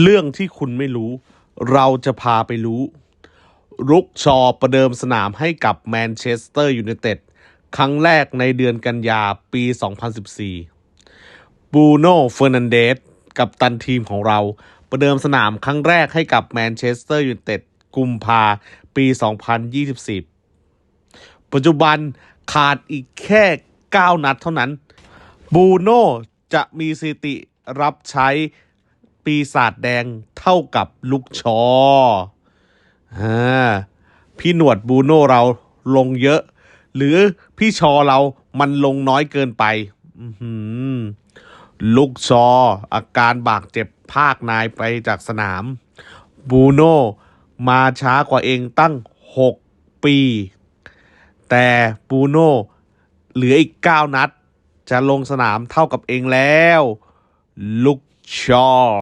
เรื่องที่คุณไม่รู้ เราจะพาไปรู้ รุกชอประเดิมสนามให้กับแมนเชสเตอร์ยูไนเต็ดครั้งแรกในเดือนกันยาปี 2014 บูโน่เฟอร์นันเดสกับตันทีมของเรา ประเดิมสนามครั้งแรกให้กับแมนเชสเตอร์ยูไนเต็ดกุมภาปี 2024 ปัจจุบันขาดอีกแค่ 9 นัดเท่านั้น บูโน่จะมีสถิติรับใช้ ปีศาจแดงเท่ากับลูกชออพี่หนวดบูโน่เราลงเยอะ หรือพี่ชอเรามันลงน้อยเกินไปลูกชออาการบาดเจ็บภาคนายไปจากสนาม บูโน่มาช้ากว่าเองตั้ง 6 ปี แต่บูโน่เหลืออีก 9 นัด จะลงสนามเท่ากับเองแล้ว ลูกชอ